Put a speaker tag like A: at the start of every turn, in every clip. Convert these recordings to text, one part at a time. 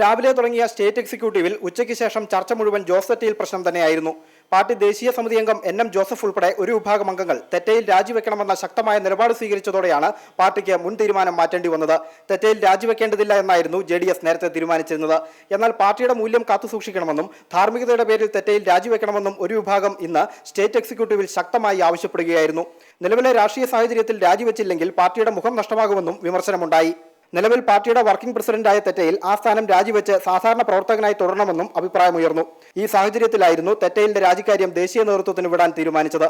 A: രാവിലെ തുടങ്ങിയ സ്റ്റേറ്റ് എക്സിക്യൂട്ടീവിൽ ഉച്ചയ്ക്ക് ശേഷം ചർച്ച മുഴുവൻ ജോസ് തെറ്റയിൽ പ്രശ്നം തന്നെയായിരുന്നു. പാർട്ടി ദേശീയ സമിതി അംഗം എൻ എം ജോസഫ് ഉൾപ്പെടെ ഒരു വിഭാഗം അംഗങ്ങൾ തെറ്റയിൽ രാജിവെക്കണമെന്ന ശക്തമായ നിലപാട് സ്വീകരിച്ചതോടെയാണ് പാർട്ടിക്ക് മുൻ തീരുമാനം മാറ്റേണ്ടി വന്നത്. തെറ്റയിൽ രാജിവെക്കേണ്ടതില്ല എന്നായിരുന്നു ജെ നേരത്തെ തീരുമാനിച്ചിരുന്നത്. എന്നാൽ പാർട്ടിയുടെ മൂല്യം കാത്തുസൂക്ഷിക്കണമെന്നും ധാർമ്മികതയുടെ പേരിൽ തെറ്റയിൽ രാജിവെക്കണമെന്നും ഒരു വിഭാഗം ഇന്ന് സ്റ്റേറ്റ് എക്സിക്യൂട്ടീവിൽ ശക്തമായി ആവശ്യപ്പെടുകയായിരുന്നു. നിലവിലെ രാഷ്ട്രീയ സാഹചര്യത്തിൽ രാജിവെച്ചില്ലെങ്കിൽ പാർട്ടിയുടെ മുഖം നഷ്ടമാകുമെന്നും വിമർശനമുണ്ടായി. നിലവിൽ പാർട്ടിയുടെ വർക്കിംഗ് പ്രസിഡന്റായ തെറ്റയിൽ ആ സ്ഥാനം രാജിവെച്ച് സാധാരണ പ്രവർത്തകനായി തുടരണമെന്നും അഭിപ്രായമുയർന്നു. ഈ സാഹചര്യത്തിലായിരുന്നു തെറ്റയിലിന്റെ രാജിക്കാര്യം ദേശീയ നേതൃത്വത്തിന് വിടാൻ തീരുമാനിച്ചത്.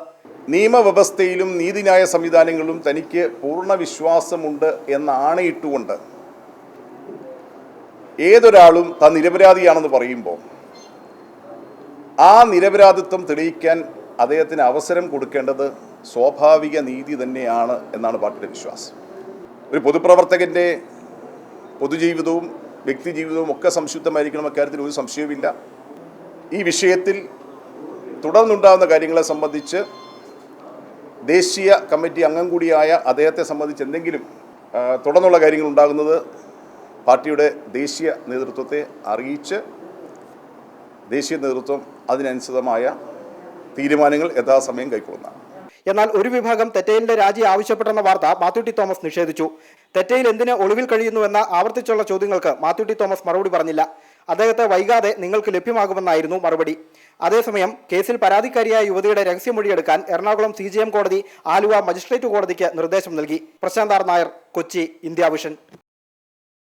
B: നിയമവ്യവസ്ഥയിലും നീതിന്യായ സംവിധാനങ്ങളിലും തനിക്ക് പൂർണ വിശ്വാസമുണ്ട് എന്ന് ആണയിട്ടുകൊണ്ട് ഏതൊരാളും താൻ നിരപരാധിയാണെന്ന് പറയുമ്പോൾ ആ നിരപരാധിത്വം തെളിയിക്കാൻ അദ്ദേഹത്തിന് അവസരം കൊടുക്കേണ്ടത് സ്വാഭാവിക നീതി തന്നെയാണ് എന്നാണ് പാർട്ടിയുടെ വിശ്വാസം. ഒരു പൊതുപ്രവർത്തകന്റെ പൊതുജീവിതവും വ്യക്തിജീവിതവും ഒക്കെ സംശുദ്ധമായിരിക്കണം അക്കാര്യത്തിൽ ഒരു സംശയവുമില്ല. ഈ വിഷയത്തിൽ തുടർന്നുണ്ടാകുന്ന കാര്യങ്ങളെ സംബന്ധിച്ച് ദേശീയ കമ്മിറ്റി അംഗം കൂടിയായ അദ്ദേഹത്തെ സംബന്ധിച്ച് എന്തെങ്കിലും തുടർന്നുള്ള കാര്യങ്ങൾ ഉണ്ടാകുന്നത് പാർട്ടിയുടെ ദേശീയ നേതൃത്വത്തെ അറിയിച്ച് ദേശീയ നേതൃത്വം അതിനനുസൃതമായ തീരുമാനങ്ങൾ യഥാസമയം കൈക്കൊള്ളുന്നതാണ്.
A: എന്നാൽ ഒരു വിഭാഗം തെറ്റയിലിന്റെ രാജി ആവശ്യപ്പെട്ടെന്ന വാർത്ത മാത്യു ടി തോമസ് നിഷേധിച്ചു. തെറ്റയിൽ എന്തിന് ഒളിവിൽ കഴിയുന്നുവെന്ന ആവർത്തിച്ചുള്ള ചോദ്യങ്ങൾക്ക് മാത്യു ടി തോമസ് മറുപടി പറഞ്ഞില്ല. അദ്ദേഹത്തെ വൈകാതെ നിങ്ങൾക്ക് ലഭ്യമാകുമെന്നായിരുന്നു മറുപടി. അതേസമയം കേസിൽ പരാതിക്കാരിയായ യുവതിയുടെ രഹസ്യമൊഴിയെടുക്കാൻ എറണാകുളം സി കോടതി ആലുവ മജിസ്ട്രേറ്റ് കോടതിക്ക് നിർദ്ദേശം നൽകി. പ്രശാന്താർ നായർ കൊച്ചി ഇന്ത്യ വിഷൻ.